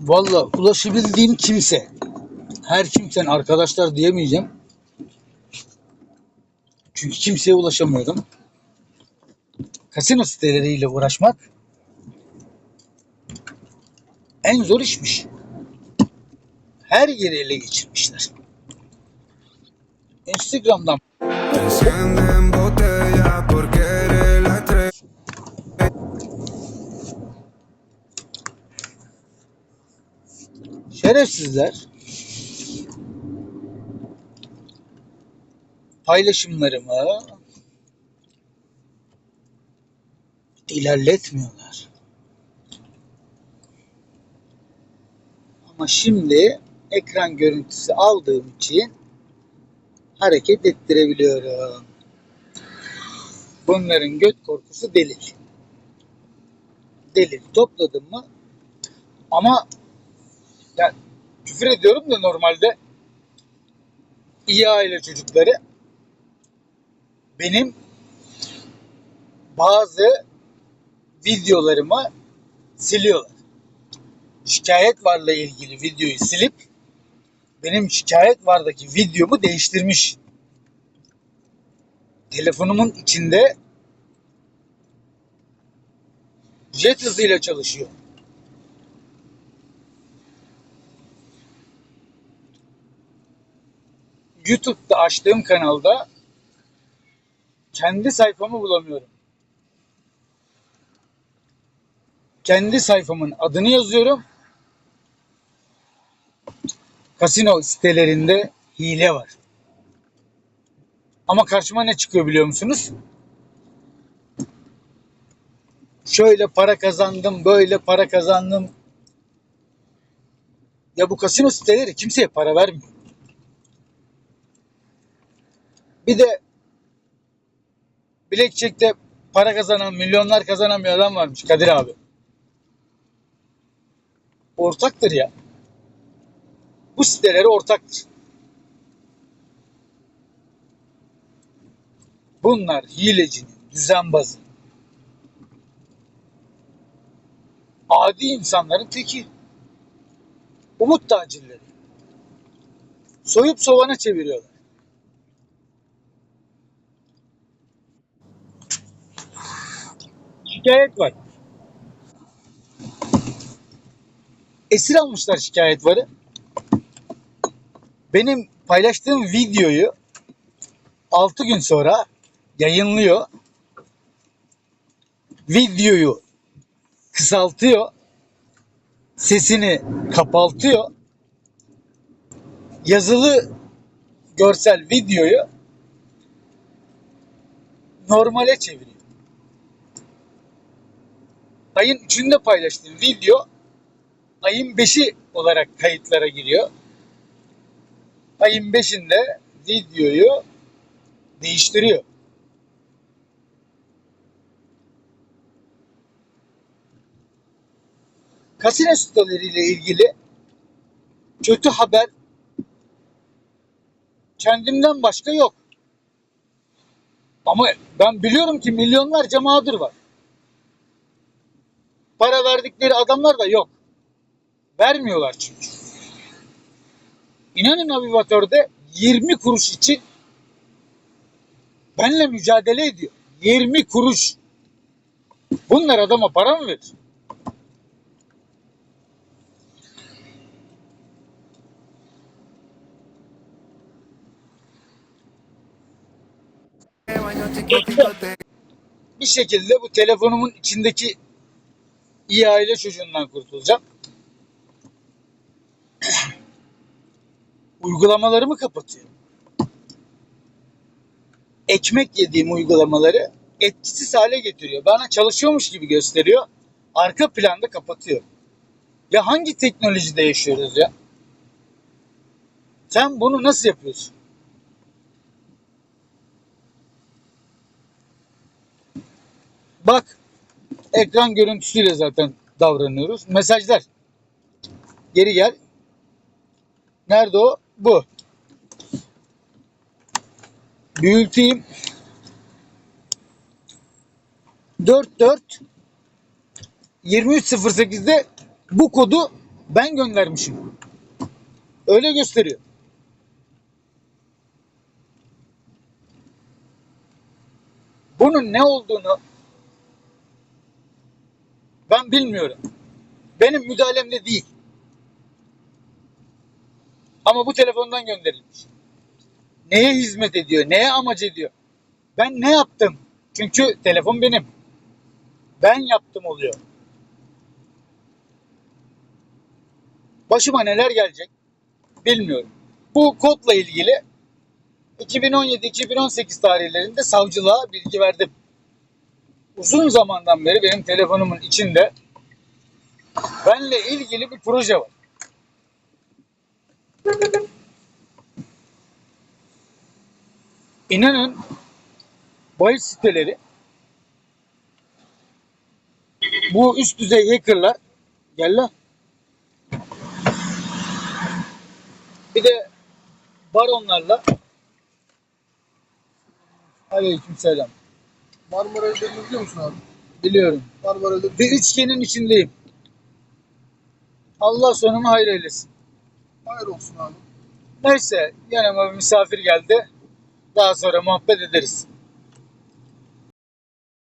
Valla ulaşabildiğim kimse. Her kimsen arkadaşlar diyemeyeceğim. Çünkü kimseye ulaşamıyorum. Kasino siteleriyle uğraşmak en zor işmiş. Her yeri ele geçirmişler. Instagram'dan şerefsizler paylaşımlarımı ilerletmiyorlar. Ama şimdi ekran görüntüsü aldığım için hareket ettirebiliyorum. Bunların göt korkusu delil. Delil topladım mı ama ya küfür ediyorum da normalde iyi aile çocukları benim bazı videolarımı siliyorlar. Şikayet varla ilgili videoyu silip benim şikayet vardaki videomu değiştirmiş. Telefonumun içinde jet hızıyla çalışıyor. YouTube'da açtığım kanalda kendi sayfamı bulamıyorum. Kendi sayfamın adını yazıyorum. Kasino sitelerinde hile var. Ama karşıma ne çıkıyor biliyor musunuz? Şöyle para kazandım, böyle para kazandım. Ya bu kasino siteleri kimseye para vermiyor. Bir de Blackjack'te para kazanan, milyonlar kazanan bir adam varmış Kadir abi. Ortaktır ya. Bu siteleri ortaktır. Bunlar hilecinin, düzenbazı. Adi insanların teki. Umut tacirleri. Soyup sovana çeviriyorlar. Şikayet var. Esir almışlar şikayet varı. Benim paylaştığım videoyu 6 gün sonra yayınlıyor. Videoyu kısaltıyor. Sesini kapaltıyor. Yazılı görsel videoyu normale çeviriyor. Ayın 3'ünde paylaştığım video ayın 5'i olarak kayıtlara giriyor. Ayın 5'inde videoyu değiştiriyor. Kasino siteleriyle ilgili kötü haber kendimden başka yok. Ama ben biliyorum ki milyonlarca mağdur var. Para verdikleri adamlar da yok. Vermiyorlar çünkü. İnanın avivatörde 20 kuruş için benle mücadele ediyor. 20 kuruş. Bunlar adama para mı verir? Bir şekilde bu telefonumun içindeki iyi aile çocuğundan kurtulacağım. Uygulamalarımı kapatıyor. Ekmek yediğim uygulamaları etkisiz hale getiriyor. Bana çalışıyormuş gibi gösteriyor. Arka planda kapatıyor. Ya hangi teknolojide yaşıyoruz ya? Sen bunu nasıl yapıyorsun? Bak ekran görüntüsüyle zaten davranıyoruz. Mesajlar. Geri gel. Nerede o? Bu. Büyüteyim. 44 2308'de bu kodu Ben göndermişim. Öyle gösteriyor. Bunun ne olduğunu ben bilmiyorum. Benim müdahalemde değil. Ama bu telefondan gönderilmiş. Neye hizmet ediyor? Neye amaç ediyor? Ben ne yaptım? Çünkü telefon benim. Ben yaptım oluyor. Başıma neler gelecek bilmiyorum. Bu kodla ilgili 2017-2018 tarihlerinde savcılığa bilgi verdim. Uzun zamandan beri benim telefonumun içinde benle ilgili bir proje var. İnanın bahis siteleri bu üst düzey hackerlar gel lan. Bir de baronlarla Aleykümselam. Marmara'yı biliyor musun abi? Biliyorum. Marmara'da Bir üçgenin içindeyim. Allah sonumu hayır eylesin. hayır olsun abi. Neyse yanıma bir misafir geldi. Daha sonra muhabbet ederiz.